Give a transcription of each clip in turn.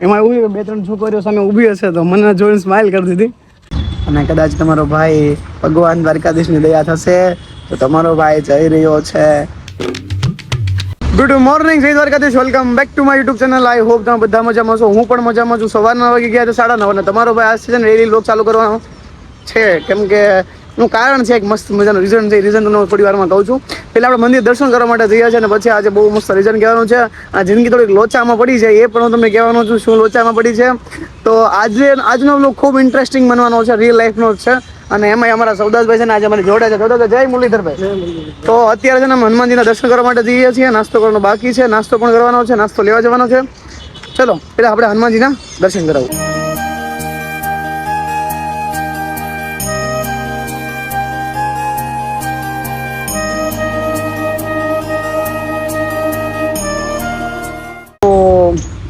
એમાં એવું બે ત્રણ છોકરીઓ સામે ઊભી હશે તો મને જોઈને સ્માઇલ કરી દીધી. અને કદાચ તમારો ભાઈ ભગવાન દ્વારકાધીશની દયા થશે, તો તમારો ભાઈ જઈ રહ્યો છે. ગુડ મોર્નિંગ જય Dwarkadhish. Welcome back to my YouTube channel I hope તમે બધા મજામાં છો. હું પણ મજામાં છું. સવારના વાગી ગયા છે સાડા નવ અને તમારો ભાઈ આ સિઝન ડેલી લોક ચાલુ કરવાનો છે. કેમ કે એનું કારણ છે એક મસ્ત મજાનું રીઝન છે. રીઝન તમને થોડી વારમાં કહું છું. પહેલાં આપણે મંદિર દર્શન કરવા માટે જઈએ છીએ અને પછી આજે બહુ મસ્ત રીઝન કહેવાનું છે. આ જિંદગી થોડીક લોચામાં પડી છે એ પણ હું તમને કહેવાનું છું શું લોચામાં પડી છે. તો આજે આજનો બ્લોગ ખૂબ ઇન્ટરેસ્ટિંગ બનવાનો છે રિયલ લાઈફનો જ છે. અને એમાં અમારા સૌદાસભાઈ છે ને આજે અમારી જોડે છે. સૌદાસભાઈ જય મુરલીધરભાઈ. તો અત્યારે છે ને હનુમાનજીના દર્શન કરવા માટે જઈએ છીએ. નાસ્તો કરવાનો બાકી છે. નાસ્તો પણ કરવાનો છે. નાસ્તો લેવા જવાનો છે. ચલો પેલા આપણે હનુમાનજીના દર્શન કરાવું.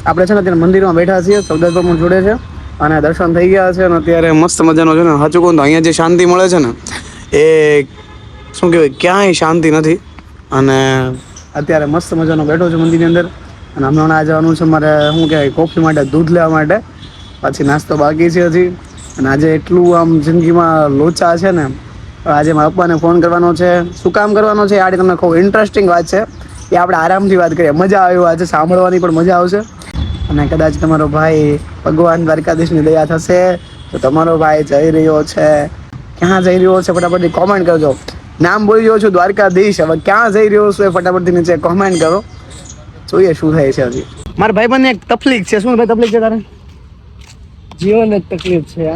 આપણે છે ને અત્યારે મંદિરમાં બેઠા છીએ, સરદાર પ્રમુખ જોડે છે અને દર્શન થઈ ગયા છે અને અત્યારે મસ્ત મજાનો છે ને સાચું કહું તો અહીંયા જે શાંતિ મળે છે ને, એ શું કહેવાય, ક્યાંય શાંતિ નથી. અને અત્યારે મસ્ત મજાનો બેઠો છે મંદિરની અંદર અને હમણાં આ જવાનું છે મારે શું કહેવાય, કોફી માટે, દૂધ લેવા માટે પછી નાસ્તો બાકી છે હજી. અને આજે એટલું આમ જિંદગીમાં લોચા છે ને આજે મારા પપ્પાને ફોન કરવાનો છે. શું કામ કરવાનો છે? આડી તમને ખૂબ ઇન્ટરેસ્ટિંગ વાત છે. એ આપણે આરામથી વાત કરીએ. મજા આવી વાત આજે સાંભળવાની પણ મજા આવશે. અને કદાચ તમારો ભાઈ ભગવાન દ્વારકાધીશની દયા થશે તો તમારો ભાઈ જઈ રહ્યો છે. ક્યાં જઈ રહ્યો છે ફટાફટથી કોમેન્ટ કરજો. નામ બોલી રહ્યો છું દ્વારકાધીશ. હવે ક્યાં જઈ રહ્યો છું એ ફટાફટથી નીચે કોમેન્ટ કરો. જોઈએ શું થાય છે હજી. મારા ભાઈબંધને એક તકલીફ છે. શું ભાઈ તકલીફ છે તારે? જીવન જ તકલીફ છે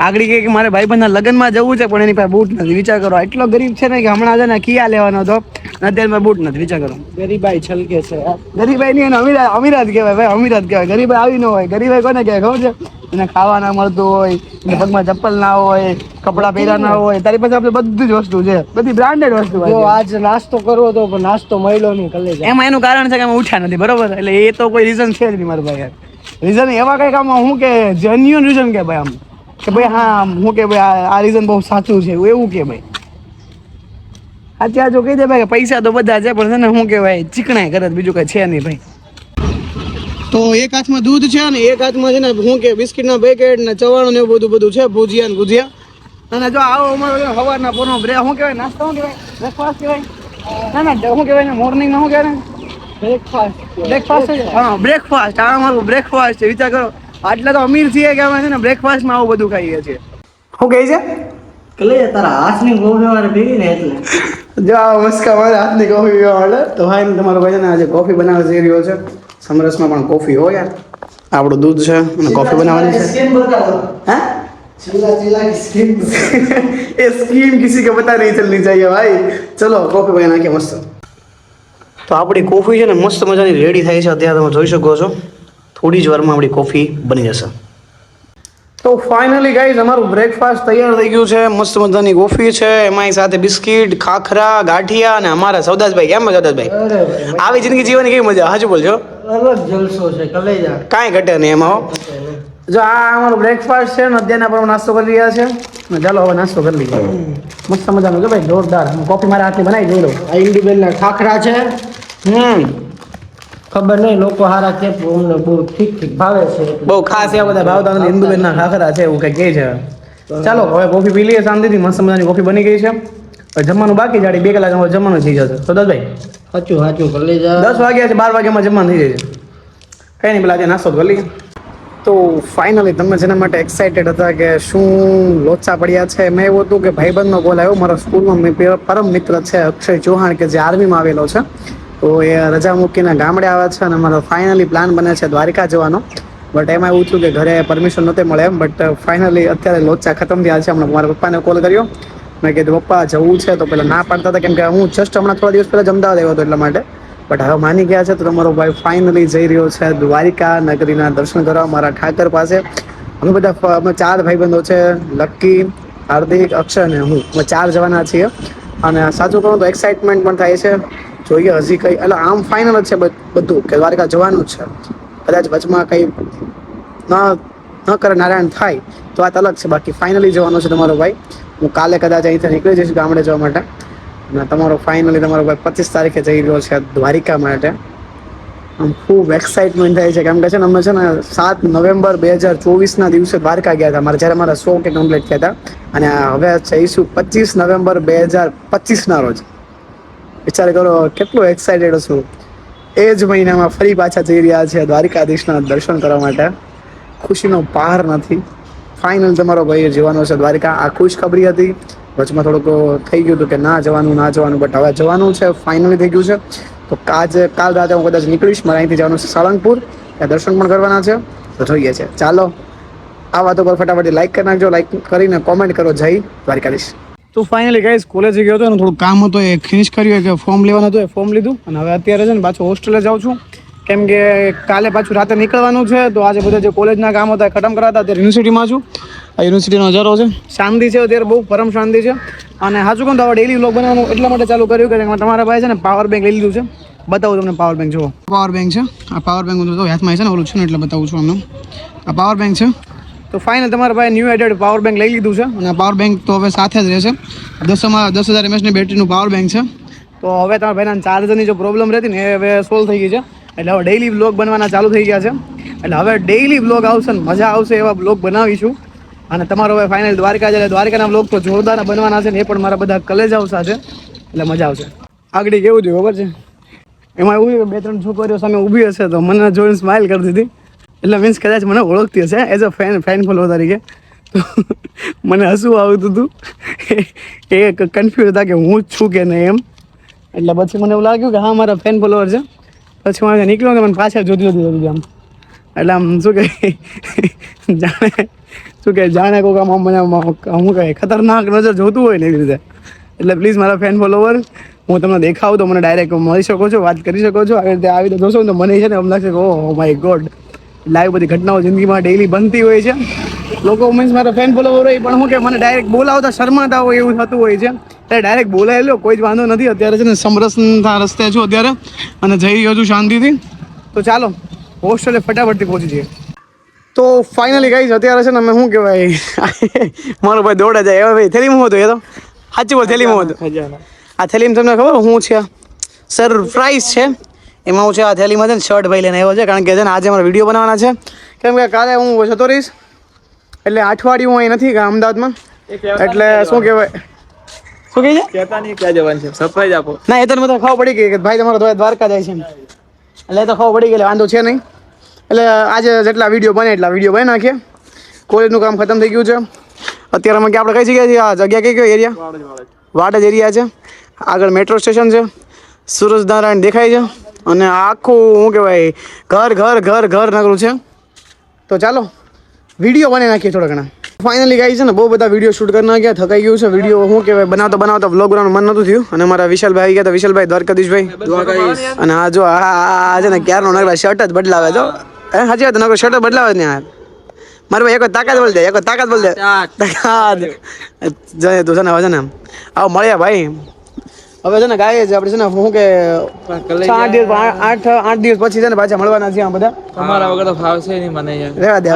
આગળ કે કે મારે ભાઈબંધના લગ્નમાં જવું છે પણ એની પાસે બૂટ નથી. વિચાર કરો એટલો ગરીબ છે ને કે હમણાં છે ને કિયા લેવાનો હતો. અને અત્યારે મારે બૂટ નથી વિચાર કરો. ગરીબાઈ છલકે છે ગરીબાઈ નહીં એને અમીરાત કહેવાય ભાઈ અમીરાત કહેવાય. ગરીબાઈ આવી ન હોય. ગરીબાઈ કોને કહેવાય ખબર છે? એને ખાવા ના મળતું હોય એને પગમાં ચપ્પલ ના હોય કપડાં પહેરા ના હોય. તારી પાસે આપણે બધી જ વસ્તુ છે. બધી બ્રાન્ડેડ વસ્તુ હોય આજ નાસ્તો કરવો તો પણ નાસ્તો મળ્યો નહીં કલે એમાં એનું કારણ છે કે અમે ઉઠ્યા નથી બરોબર? એટલે એ તો કોઈ રીઝન છે જ નહીં મારા ભાઈ રીઝન એવા કંઈક આમ હું કે જેન્યુઅન રીઝન કે ભાઈ આમ. કે ભાઈ હા હું કે ભાઈ આ રીઝન બહુ સાચું છે એવું કે ભાઈ. આ જો કહી દે ભાઈ પૈસા તો બધા છે પણ છે ને શું કહેવાય ચીકણાય કરે બીજું કઈ છે નહીં ભાઈ. તો એક હાથમાં દૂધ છે ને એક હાથમાં છે ને શું કે બિસ્કિટના પેકેટ ને ચવાણું ને એવું બધું બધું છે ભુજિયા ને ગુજિયા અને જો આવો અમારો સવારના પોરનો બ્રે શું કહેવાય નાસ્તો શું કહેવાય? બ્રેકફાસ્ટ કહેવાય? ના ના શું કહેવાય ને મોર્નિંગમાં શું કહેવાય બ્રેકફાસ્ટ બ્રેકફાસ્ટ હા બ્રેકફાસ્ટ આ અમારું બ્રેકફાસ્ટ છે વિચાર કરો. આટલા તો અમીર છીએ કે અમે છે ને બ્રેકફાસ્ટમાં આવું બધું ખાઈએ છીએ. શું કહે છે? કલે તારા હાથની ગોળ વ્યવહાર ભેગી ને એટલે. જો આ મસ્કા મારે હાથની કોફી પીવા તો હા તમારો ભાઈ આજે કોફી બનાવવા જઈ રહ્યો છે. સમરસમાં પણ કોફી હોય આપણું દૂધ છે અને કોફી બનાવવાની છે. હે? એ સ્કીમ કિસી કે બતા નહીં ચલની ચાહીએ ભાઈ. ચલો કોફી ભાઈ નાખીએ મસ્ત. તો આપણી કોફી છે ને મસ્ત મજાની રેડી થાય છે. અત્યારે તમે જોઈ શકો છો. થોડી જ વારમાં આપણી કોફી બની જશે. તો ફાઇનલી ગાઈઝ અમારું બ્રેકફાસ્ટ તૈયાર થઈ ગયું છે. મસ્ત મજાની કોફી છે. એમાંય સાથે બિસ્કિટ ખાખરા ગાંઠિયા અને અમારા સૌદાસભાઈ. કેમ સૌદાસભાઈ? આવી જિંદગી જીવવાની કેવી મજા? હાજુ બોલજો. અલગ જલસો છે કલેજા. કાંઈ ઘટે નહીં એમાં જો આ અમારો બ્રેકફાસ્ટ છે ને અત્યારના પર નાસ્તો કરી રહ્યા છે. ને ચાલો હવે નાસ્તો કરી લઈએ. મસ્ત મજાનો છે ભાઈ જોરદાર. કોફી મારા હાથની બનાવી જોઈ લઉં આ ઇન્ડિબેન ના ખાખરા છે. હમ. ખબર નહીં લોકો હારા કે અમને બહુ ઠીક ઠીક ભાવે છે. બહુ ખાસ એવા બધા ભાવતા નથી હિન્દુબેન ના ખાખરા છે એવું કઈ કહે છે. ચાલો હવે કોફી પી લઈએ શાંતિથી મસ્ત મજાની કોફી બની ગઈ છે. જમવાનું બાકી જાડી બે કલાક જમવાનું થઈ જશે. તો ભાઈ સાચું સાચું ભલે દસ વાગ્યા છે બાર વાગ્યામાં જમવાનું થઈ જાય કઈ નહીં પેલા આજે નાસ્તો કરી લઈએ. તો ફાઇનલી તમે જેના માટે એક્સાઇટેડ હતા કે શું લોચા પડ્યા છે મેં એવું હતું કે ભાઈબંધનો કોલ આવ્યો. મારા સ્કૂલમાં પરમ મિત્ર છે અક્ષય ચૌહાણ કે જે આર્મીમાં આવેલો છે. તો એ રજા મૂકીને ગામડે આવે છે અને મારો ફાઇનલી પ્લાન બને છે દ્વારિકા જવાનો. બટ એમાં એવું થયું કે ઘરે પરમિશન નહોતી મળે એમ. બટ ફાઇનલી અત્યારે લોચા ખતમ થયા છે. હમણાં મારા પપ્પાને કોલ કર્યો. મેં કીધું, પપ્પા, જવું છે. તો પેલા ના પાડતા હતા કેમ કે હું જસ્ટ હમણાં થોડા દિવસ પહેલા જ અમદાવાદ આવ્યો હતો એટલા માટે. બટ હવે માની ગયા છે તો તમારો ભાઈ ફાઇનલી જઈ રહ્યો છે દ્વારિકા નગરીના દર્શન કરવા મારા ઠાકર પાસે. અમે બધા અમે ચાર ભાઈબંધો છે, લક્કી, હાર્દિક, અક્ષય અને હું. અમે ચાર જવાના છીએ. અને સાચું કહું તો એક્સાઇટમેન્ટ પણ થાય છે. જોઈએ, હજી કંઈ. એટલે આમ ફાઇનલ જ છે બધ- કે દ્વારકા જવાનું જ છે. કદાચ વચમાં કંઈ ન ન કરે નારાયણ થાય, તો વાત અલગ છે. બાકી ફાઇનલી જવાનો છે તમારો ભાઈ. હું કાલે કદાચ અહીંથી નીકળી જઈશ ગામડે જવા માટે. અને તમારો ફાઇનલી તમારો ભાઈ પચીસ તારીખે જઈ રહ્યો છે દ્વારિકા માટે. આમ ખૂબ એક્સાઇટમેન્ટ થાય છે. કેમ કે છે ને, અમે છે ને સાત નવેમ્બર બે હજાર ચોવીસના દિવસે દ્વારકા ગયા હતા. મારે જ્યારે મારા સો કે કમ્પ્લીટ થયા હતા. અને હવે જઈશું પચીસ નવેમ્બર બે હજાર પચીસના રોજ. વિચાર કરો, કેટલું એક્સાઇટેડ છું એ જ મહિનામાં ફરી પાછા જઈ રહ્યા છે દ્વારિકાધીશના દર્શન કરવા માટે. ખુશીનો પાર નથી. ફાઇનલ તમારો ભાઈ જવાનો છે દ્વારિકા. આ ખુશખબરી હતી. વચમાં થોડુંક થઈ ગયું હતું કે ના જવાનું ના જવાનું બટ હવે જવાનું છે. ફાઇનલી થઈ ગયું છે. તો આજે કાલ રાતે હું કદાચ નીકળીશ, મારે અહીંથી જવાનું છે સાળંગપુર. ત્યાં દર્શન પણ કરવાના છે. તો જોઈએ છે. ચાલો, આ વાતો પર ફટાફટ લાઈક કરી નાખજો. લાઈક કરીને કોમેન્ટ કરો. જય દ્વારકાધીશ. તો ફાઇનલી ગાઈઝ કોલેજે ગયો હતો ને થોડું કામ હતું, એ ફિનિશ કર્યું કે ફોર્મ લેવાનું હતું, એ ફોર્મ લીધું. અને હવે અત્યારે છે ને પાછું હોસ્ટેલે જાઉં છું. કેમ કે કાલે પાછું રાતે નીકળવાનું છે, તો આજે બધા જે કોલેજના કામ હતા ખતમ કરાતા અત્યારે યુનિવર્સિટીમાં છું. આ યુનિવર્સિટીનો નજારો છે. શાંતિ છે, અત્યારે બહુ પરમ શાંતિ છે. અને સાચું કહું તો હવે ડેલી વ્લોગ બનાવવાનું એટલા માટે ચાલુ કર્યું કે તમારા ભાઈ છે ને પાવર બેંક લઈ લીધું છે. બતાવું તમને પાવર બેંક જુઓ. પાવર બેંક છે. આ પાવર બેંક તો હાથમાં છે ને ઓલું છે ને એટલે બતાવું છું અમને આ પાવર બેંક છે. તો ફાઇનલ તમારા ભાઈ ન્યૂ એડેડ પાવર બેંક લઈ લીધું છે અને પાવર બેંક તો હવે સાથે જ રહેશે. દસમાં, દસ હજાર એમએચની બેટરીનું પાવર બેંક છે. તો હવે તમારા ભાઈના ચાર્જરની જો પ્રોબ્લેમ રહેતી ને એ હવે સોલ્વ થઈ ગઈ છે. એટલે હવે ડેઇલી બ્લોગ બનવાના ચાલુ થઈ ગયા છે. એટલે હવે ડેઇલી બ્લોગ આવશે ને મજા આવશે એવા બ્લોગ બનાવીશું. અને તમારો હવે ફાઇનલ દ્વારકા છે દ્વારકાના બ્લોગ તો જોરદાર બનવાના છે ને એ પણ મારા બધા કલેજ આવશે એટલે મજા આવશે. આગળ કેવું થયું ખબર છે? એમાં એવું બે ત્રણ છોકરીઓ સામે ઊભી હશે તો મને જોઈને સ્માઇલ કરતી હતી એટલે મીન્સ કદાચ મને ઓળખતી હશે as a fan fan follow તરીકે. તો મને હસવું આવતું હતું. એ કન્ફ્યુઝ હતા કે હું જ છું કે નહીં એમ. એટલે પછી મને એવું લાગ્યું કે હા, મારા ફેન ફોલોવર છે. પછી હું નીકળ્યો કે મને પાછળ જોતી જોતી જોતી આમ. એટલે આમ શું કે, જાણે, શું કે જાણે કોઈક આમ મને હું કહે ખતરનાક નજર જોતું હોય ને એવી રીતે. એટલે પ્લીઝ મારા ફેન ફોલોવર હું તમને દેખાવું તો મને ડાયરેક્ટ મળી શકો છો, વાત કરી શકો છો. આવી રીતે આવી રીતે જોશો તો મને છે ને એમ લાગશે કે માય ગોડ લાઈવ બધી ઘટનાઓ જિંદગીમાં ડેઈલી બનતી હોય છે. લોકો મીન્સ મારા ફેન ફોલોવર હોય પણ હું કે મને ડાયરેક્ટ બોલાવતા શરમાતા હોય એવું થતું હોય છે. ત્યારે ડાયરેક્ટ બોલાવી લો કોઈ જ વાંધો નથી. અત્યારે છે ને સમરસના રસ્તે છું અત્યારે. અને જઈ રહ્યો છું શાંતિથી. તો ચાલો હોસ્ટેલે ફટાફટથી પહોંચી જઈએ. તો ફાઇનલી ગાઈઝ અત્યારે છે ને અમે શું કહેવાય? મારો ભાઈ દોડે જાય. હવે ભાઈ થેલીમાં હતો એ તો? સાચી બોલ થેલીમાં હતો. આ થેલીમાં તમને ખબર શું છે? સરપ્રાઈઝ છે. એમાં હું છે આ થેલીમાં છે ને શર્ટ ભાઈ લઈને આવ્યો છે કારણ કે છે ને આજે અમારે વીડિયો બનાવવાના છે. કેમ કે કાલે હું જતો રહીશ એટલે અઠવાડિયું હું અહીં નથી કે અમદાવાદમાં? એટલે શું કહેવાય? શું કહે છે? સરપ્રાઈઝ આપો. ના એ તો મને ખબર પડી ગઈ કે ભાઈ તમારો તો દ્વારકા જાય છે એટલે એ તો ખબર પડી ગઈ વાંધો છે નહીં. એટલે આજે જેટલા વીડિયો બને એટલા વીડિયો બનાવી નાખીએ. કોલેજનું કામ ખતમ થઈ ગયું છે. અત્યારે અમે કે આપણે કઈ જગ્યાએ છીએ? આ જગ્યા કઈ કયો એરિયા વાડજ જ એરિયા છે. આગળ મેટ્રો સ્ટેશન છે. સૂરજ નારાયણ દેખાય છે. અને આખું શું કહેવાય ઘર ઘર ઘર ઘર નગરું છે. તો ચાલો વીડિયો બની નાખીએ થોડા ઘણા. ફાઇનલી ગાઈ છે ને બહુ બધા વીડિયો શૂટ કરી નાખ્યા થકાઈ ગયું છે. વીડિયો શું કહેવાય બનાવતા બનાવતા વ્લોગ બનાવવાનું મન નહોતું થયું. અને મારા વિશાલભાઈ ગયા હતા વિશાલભાઈ દ્વારકાધીશભાઈ. અને આ જો આ છે ને ક્યારનો નગર શર્ટ જ બદલાવે જો હે. હાજી વાત નગર શર્ટ જ બદલાવે ને યાર. મારે ભાઈ એક તાકાત બોલ દે એક તાકાત બોલ દે તાકાત. જય તું છે ને હવે છે ને આવો મળ્યા ભાઈ. હવે છે ને ગાય છે આપણે છે ને શું કે આઠ દિવસ આઠ આઠ દિવસ પછી છે ને પાછા મળવાના છીએ આ બધા. તમારા વગર તો ફાવશે નહીં મને યાર રહેવા દે.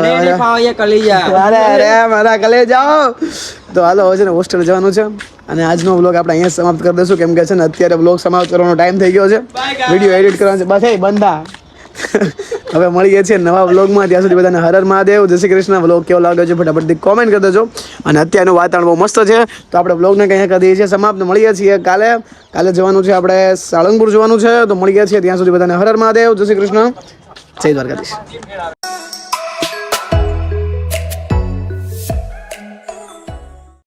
અરે અરે મારા કલે જાઓ. તો હાલો હવે છે ને હોસ્ટેલ જવાનું છે. અને આજનો વ્લોગ આપણે અહીંયા સમાપ્ત કરી દઈશું. કેમ કે છે ને અત્યારે વ્લોગ સમાપ્ત કરવાનો ટાઈમ થઈ ગયો છે. વીડિયો એડિટ કરવાનો છે. બસ એ બંધા. હવે મળીએ છીએ નવા વ્લોગમાં. ત્યાં સુધી બધાને હરર મહાદેવ. જય શ્રી કૃષ્ણ. વ્લોગ કેવો લાગ્યો છે ફટાફટથી કોમેન્ટ કરી દેજો. અને અત્યારનું વાતાવરણ બહુ મસ્ત છે. તો આપણે વ્લોગને કંઈ કરી દઈએ છીએ સમાપ્ત. મળીએ છીએ કાલે. કાલે જવાનું છે આપણે સાળંગપુર જવાનું છે. તો મળીએ છીએ ત્યાં સુધી બધાને હરર મહાદેવ. જય શ્રી કૃષ્ણ. જય દ્વારકાધીશ.